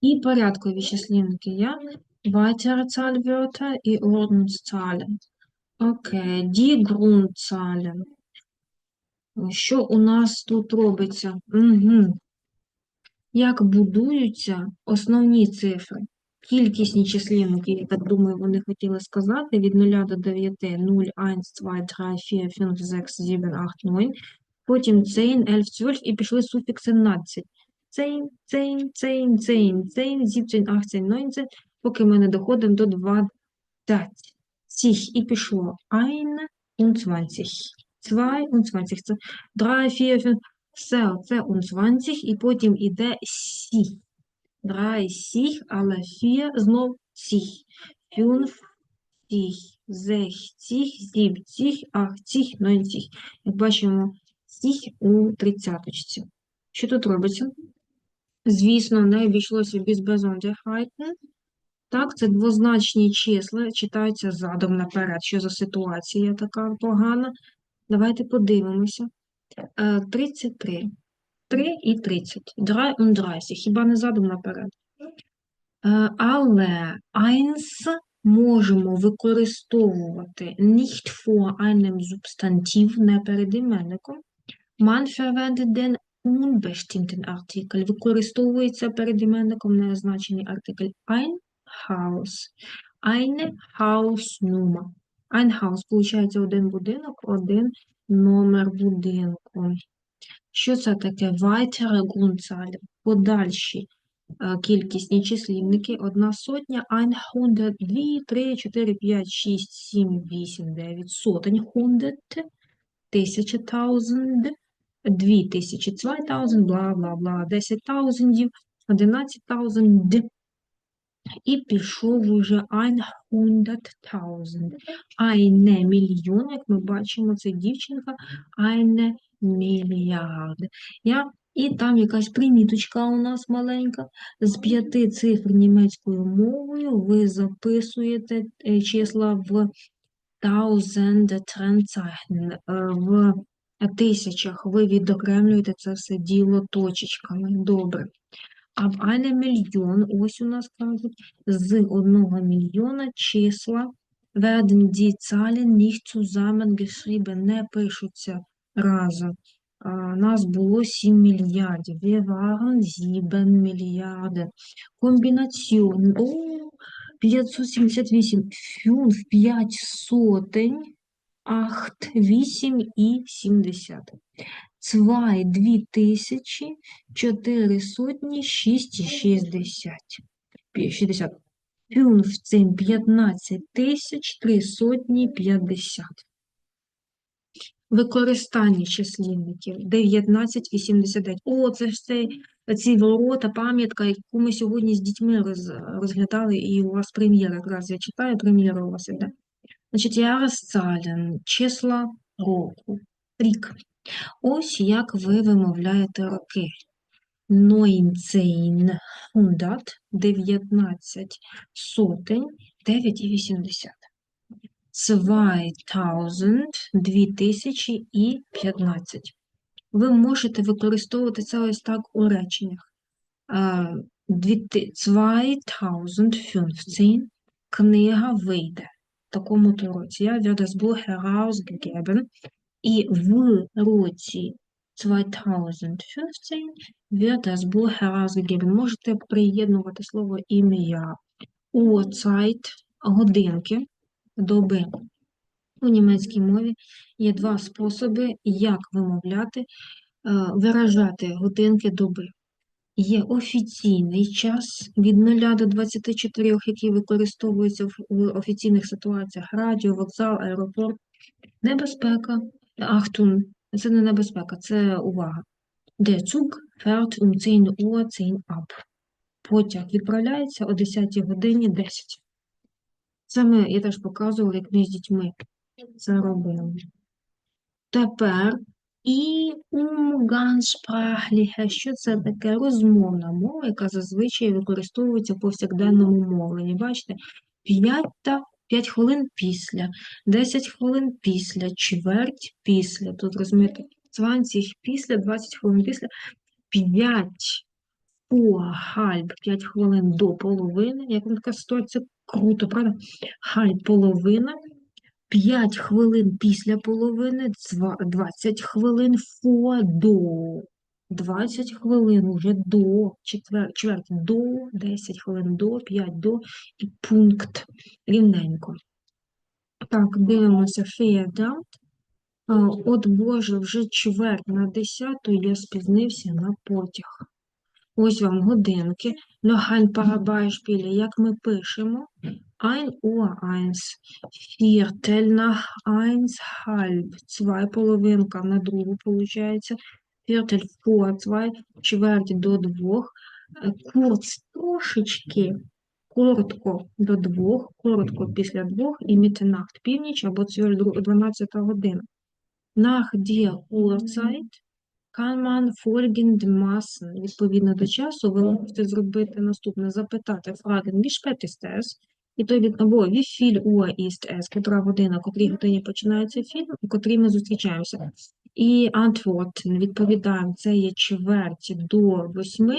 І порядкові числівники є weitere Zahlwörter і Ordnungszahlen. Окей, die Grundzahlen. Що у нас тут робиться? Угу. Як будуються основні цифри? Кількісні числівники, я так думаю, вони хотіли сказати, від 0 до 9, 0, 1, 2, 3, 4, 5, 6, 7, 8, 9. Потім 10, 11, 12 і пішли суфікси 12. 10, 10, 10, 10, 10, 17, 18, 19, поки ми не доходимо до 20. Цих і пішло 21, 22, це 3, 4, 5, все це 20, і потім іде сі. 3, сіх, але 4 знов сіх. 5, сіх, 6, сіх, 7, 8, 9. Як бачимо, сіх у тридцяточці. Що тут робиться? Звісно, не обійшлося без Besonderheiten. Так, це двозначні числа, читаються задом наперед. Що за ситуація така погана? Давайте подивимося. Е, 33. 3 і 30. 33. Хіба не задом наперед? Е, Але 1 можемо використовувати nicht vor einem Substantiv, не перед іменником. Man verwendet den un bestimmten Artikel. Використовується перед іменником незначений артикль ein Haus. Eine Hausnummer. Ein Haus, получається один будинок, один номер будинку. Що це таке? Weitere Grundzahl. Подальші е, кількісні числівники. Одна сотня, ein hundert, дві, три, чотири, п'ять, шість, сім, вісім, дев'ять, сотень, hundert, тисяча, таузенд, 2 тисячі, 2000, бла, бла, бла, 10 таузендів, 11 тауzeнд, і пішов уже 100.000. Айне мільйон, як ми бачимо, це дівчинка, айне мільярд. Я і там якась приміточка у нас маленька. З п'яти цифр німецькою мовою ви записуєте е, числа в 1000 Trenzeichen, е, в тисячах ви відокремлюєте це все діло точечками. Добре. А в eine мільйон, ось у нас кажуть, з одного мільйона числа werden die Zahlen nicht zusammengeschrieben, не пишуться разом. Нас було 7 мільярдів. Wir waren 7 мільярди. Комбінаціон. О, 578. 5, 5 сотень. 8, 8 і 70. Цвай дві тисячі, чотири сотні, шість і шістдесят. Шістдесят. Фюнфцин п'ятнадцять тисяч, три сотні п'ятдесят. Використання числівників 1989. О, це ж цей, ці ворота, пам'ятка, яку ми сьогодні з дітьми роз, розглядали, і у вас прем'єра, якраз я читаю, прем'єра у вас іде. Значить, Jahreszahlen, числа року, рік. Ось як ви вимовляєте роки. 1900, 19 сотень, 9,80. 2000, 2000 і 15. Ви можете використовувати це ось так у реченнях. Е, 2015 книга вийде. Такому то році. Я werde das Buch herausgegeben. І в році 2015 wird das Buch herausgegeben. Можете приєднувати слово ім'я. Uhrzeit – годинки, доби. У німецькій мові є два способи, як вимовляти, е, виражати годинки доби. Є офіційний час від 0 до 24, який використовується в офіційних ситуаціях радіо, вокзал, аеропорт, небезпека, Achtung, це не небезпека, це увага. Zug fährt um 10 Uhr 10 ab. Потяг відправляється о 10 годині 10. Це ми, я теж показувала, як ми з дітьми це робили. Тепер і umgangssprachliche, що це таке розмовна мова, яка зазвичай використовується в повсякденному мовленні. Бачите, 5 та 5 хвилин після, 10 хвилин після, чверть після. Тут розумієте, 20 після, 20 хвилин після, 5 vor halb 5 хвилин до половини. Як вам така ситуація? Круто, правда? Halb половина. 5 хвилин після половини, 20 хвилин vor до. 20 хвилин уже до, четвер, чверть до, 10 хвилин до, 5 до і пункт рівненько. Так, дивимося Феєдат. От Боже, вже чверть на 10, я спізнився на потяг. Ось вам годинки. Ein paar Beispiele, як ми пишемо. Ein Uhr eins, Viertel nach eins, halb, zwei половинка на другу, получається. Viertel vor zwei, чверть до двох. Е, Kurz трошечки, коротко до двох, коротко після двох і Mitternacht, північ або цвіль 12 година. Nach der Uhrzeit kann man folgendermaßen, відповідно до часу, ви можете зробити наступне, запитати Fragen, wie spät ist es? І той від, або viel Uhr ist es? Котра година, котрій годині починається фільм, у котрій ми зустрічаємося. І antworten, відповідаємо, це є чверть до восьми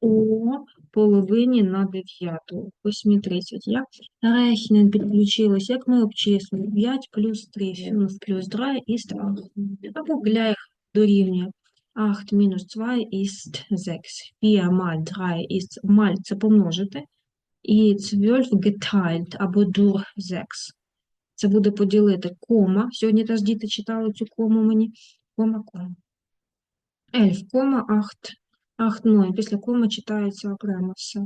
о половині на дев'яту, 8.30. Як rechnen підключилось, як ми обчислили? 5 плюс 3, 5 плюс 3 ist 8. Або gleich дорівнює 8 мінус 2 ist 6. 4 mal 3 ist mal це помножити. І 12 geteilt або durch 6. Це буде поділити кома. Сьогодні теж діти читали цю кому мені. Кома, кома. 11, кома, 8. 8, 0. Після коми читається окремо все.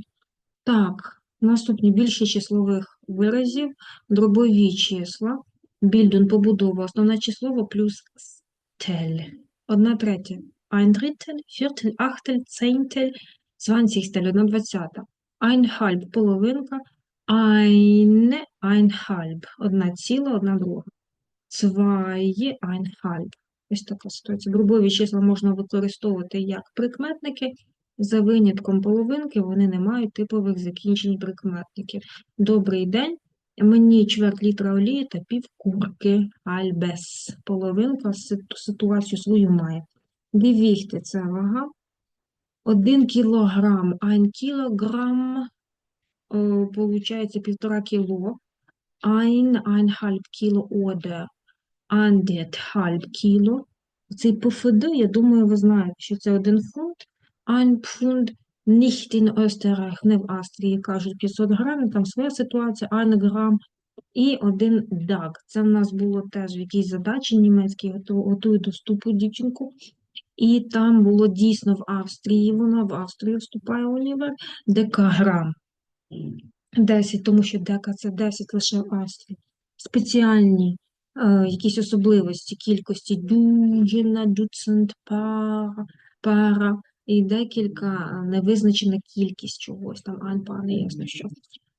Так, наступні більше числових виразів, дробові числа, більдун, побудова, основне число плюс стель. Одна третя. Ein Drittel, Viertel, Achtel, Zehntel, Zwanzigstel, одна двадцята. Ein halb, половинка. Eine, ein halb, одна ціла, одна друга. Zwei, ein halb. Ось така ситуація. Дробові числа можна використовувати як прикметники. За винятком половинки вони не мають типових закінчень прикметників. Добрий день. Мені чверть літра олії та пів курки альбес. Половинка ситуацію свою має. Дивіхте, це вага. Один кілограм, ein кілограм, получається півтора кіло. Ein, einhalb кіло oder anderthalb кіло. Цей ПФД, я думаю, ви знаєте, що це один фунт. Ein Pfund nicht in Österreich, не в Австрії, кажуть 500 грамів, там своя ситуація, ein грам і один даг. Це в нас було теж в якійсь задачі німецькій, готу- готую до вступу дівчинку. І там було дійсно в Австрії, вона в Австрію вступає в універ, декаграм. 10, тому що дека це 10 лише в Австрії. Спеціальні е, якісь особливості кількості дюжина, дуцент, пара, пара і декілька е, невизначена кількість чогось, там анпа, не ясно що.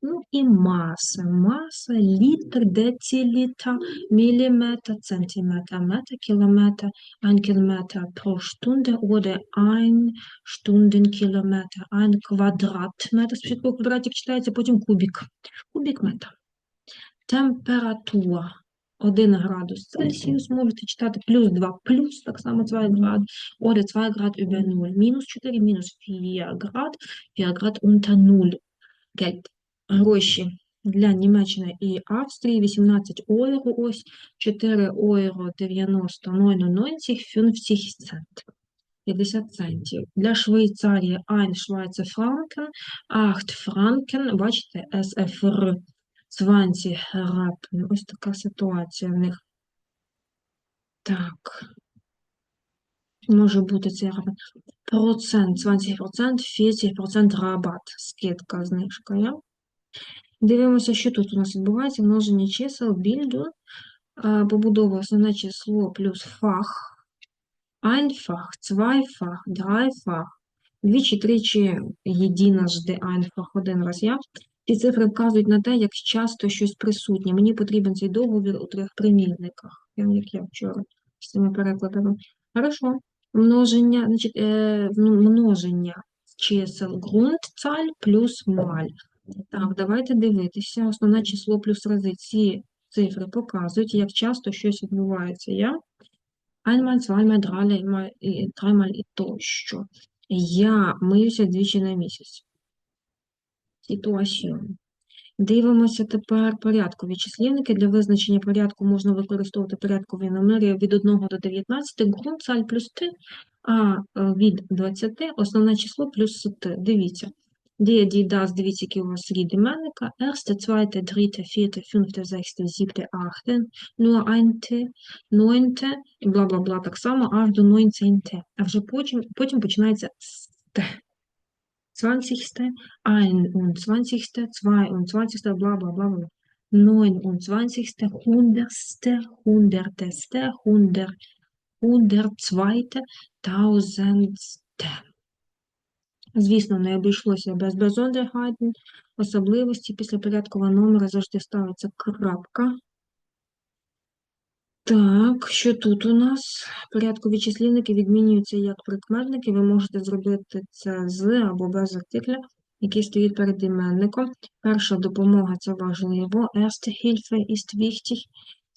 Ну і маса. Маса, літр, децилітр, міліметр, сантиметр, метр, кілометр, ein Kilometer pro Stunde oder ein Stundenkilometer, ein Quadratmeter. Спочатку квадратик читається, потім кубік. Кубік метр. Температура. 1 градус Цельсіус можете читати плюс 2, плюс так само 2 град, oder 2 град über 0, мінус 4, мінус 4 град, 4 град unter 0. Гельд. Гроші для Німеччини і Австрії 18 євро, ось 4 євро 90, 99, 50 цент. 50 центів. Для Швейцарії 1 Швейцер Франкен, 8 Франкен, бачите, СФР, 20 Раppen. Ось така ситуація в них. Так. Може бути цей. Процент, 20%, 40% рабат, скидка, знижка, я. Дивимося, що тут у нас відбувається. Множення чисел, більду, побудова основне число плюс фах, einfach, zweifach, dreifach, двічі, тричі, єдиножди, einfach, один раз я. Ці цифри вказують на те, як часто щось присутнє. Мені потрібен цей договір у трьох примірниках, як я вчора з цими перекладами. Хорошо. Множення, значить, е, множення чисел Grundzahl плюс маль. Так, давайте дивитися. Основне число плюс рази. Ці цифри показують, як часто щось відбувається. Я? Einmal, zweimal, dreimal, dreimal і тощо. Я миюся двічі на місяць. Ситуацію. Дивимося тепер порядкові числівники. Для визначення порядку можна використовувати порядкові номери від 1 до 19, ґрунтцаль плюс t, а е, від 20 основне число плюс t. Дивіться. Die, die, das, дивіться, які у вас рід іменника. Erste, zweite, dritte, vierte, fünfte, sechste, siebte, achte, nur ein T, neunte, і бла-бла-бла так само, аж до 19. А вже потім, потім починається з Т. 20. 21. 22. bla bla bla bla. 29. Hundertste, Hunderteste, Hunder, Hundertzweite, Tausendste. Звісно, не обійшлося без Besonderheiten, особливості. Після порядкового номера завжди ставиться крапка. Так, що тут у нас? Порядкові числівники відмінюються як прикметники. Ви можете зробити це з або без артикля, який стоїть перед іменником. Перша допомога це важливо. Erste Hilfe ist wichtig.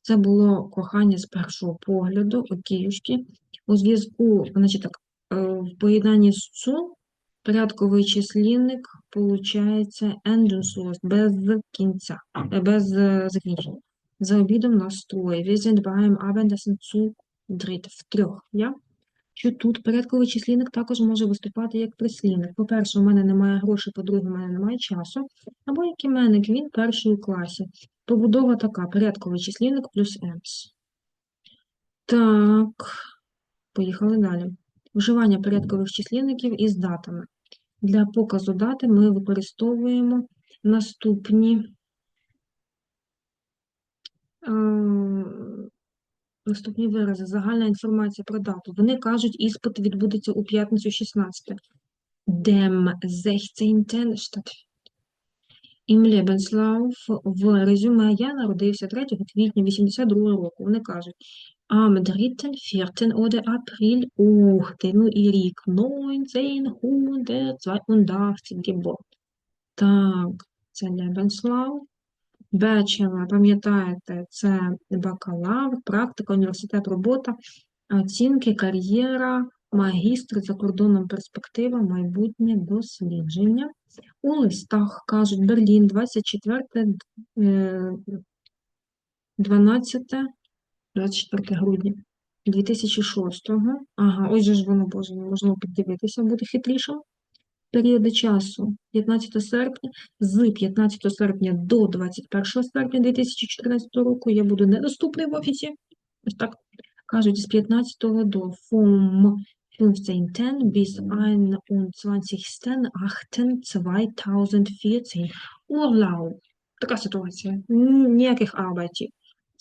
Це було кохання з першого погляду, окіюшки. У зв'язку, значить так, е, в поєднанні з цу порядковий числівник получається endungslos, без кінця, е, без е, закінчення. За обідом нас троє. Wir sind beim Abendessen zu dritt. Втрьох. Я? Що тут порядковий числівник також може виступати як прислівник. По-перше, у мене немає грошей, по-друге, у мене немає часу. Або як іменник, він перший у класі. Побудова така: порядковий числівник плюс «емс». Так, поїхали далі. Вживання порядкових числівників із датами. Для показу дати ми використовуємо наступні е, наступні вирази. Загальна інформація про дату. Вони кажуть, іспит відбудеться у п'ятницю 16. Dem 16. statt. Im Lebenslauf в резюме я народився 3 квітня 82 року. Вони кажуть, am 3., 4. oder April, ну і рік, 1982 geboren. Так, це Lebenslauf. Bachelor, пам'ятаєте, це бакалавр, практика, університет, робота, оцінки, кар'єра, магістр за кордоном перспектива, майбутнє дослідження. У листах кажуть Берлін 24, е, 12, 24 грудня 2006-го. Ага, ось же ж воно, боже, можна піддивитися, бути хитрішим. Періоди часу 15 серпня, з 15 серпня до 21 серпня 2014 року я буду недоступний в офісі. Ось так кажуть, з 15 до vom 15. bis 21.08.2014 Урлау. Така ситуація. Ніяких арбайтів.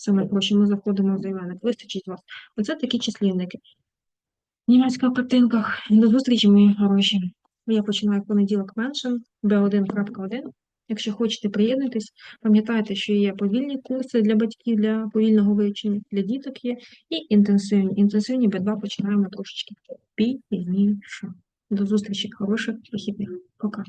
Саме проще ми заходимо в займенник. Вистачить вас. Оце такі числівники. Німецька в картинках. До зустрічі, мої хороші. Я починаю в понеділок меншим, B1.1. Якщо хочете приєднатись, пам'ятайте, що є повільні курси для батьків для повільного вивчення, для діток є, і інтенсивні. Інтенсивні B2 починаємо трошечки пізніше. До зустрічі, хороших вихідних. Пока.